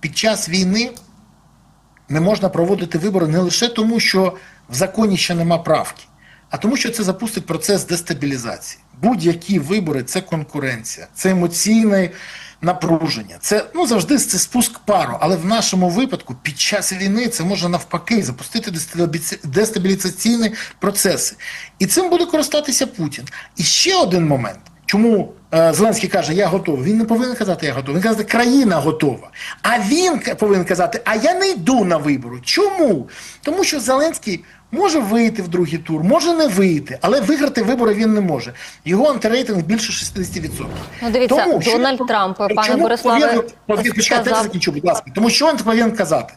під час війни не можна проводити вибори не лише тому, що в законі ще нема правки, а тому, що це запустить процес дестабілізації. Будь-які вибори це конкуренція, це емоційне напруження. Це ну завжди це спуск пару. Але в нашому випадку під час війни це може навпаки запустити дестабілізаційні процеси. І цим буде користатися Путін. І ще один момент. Чому е, Зеленський каже, я готовий? Він не повинен казати, я готовий. Він каже, країна готова. А він повинен казати, а я не йду на вибори. Чому? Тому що Зеленський може вийти в другий тур, може не вийти, але виграти вибори він не може. Його антирейтинг більше 60%. Ну, дивіться, Тому, що- Дональд Трамп, пане Чому Бориславе, сказав- закінчу, будь ласка. Тому що він повинен казати: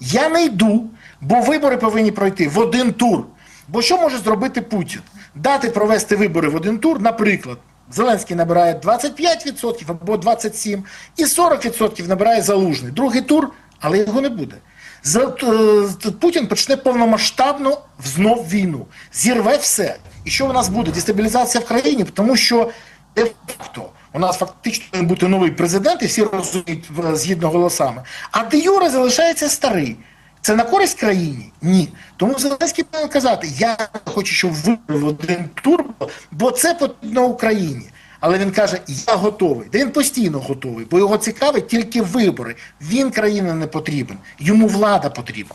я не йду, бо вибори повинні пройти в один тур. Бо що може зробити Путін? Дати провести вибори в один тур, наприклад. Зеленський набирає 25% або 27%, і 40% набирає залужний. Другий тур, але його не буде. Е, Путін почне повномасштабну знов війну, зірве все. І що у нас буде? Дестабілізація в країні, тому що де факто у нас фактично повинен бути новий президент, і всі розуміють згідно голосами. А де Юре залишається старий. Це на користь країні? Ні. Тому Зеленський повинен казати: я хочу, щоб ви в один тур, бо це потрібно Україні. Але він каже, я готовий. Де він постійно готовий, бо його цікавить тільки вибори. Він країна не потрібен, йому влада потрібна.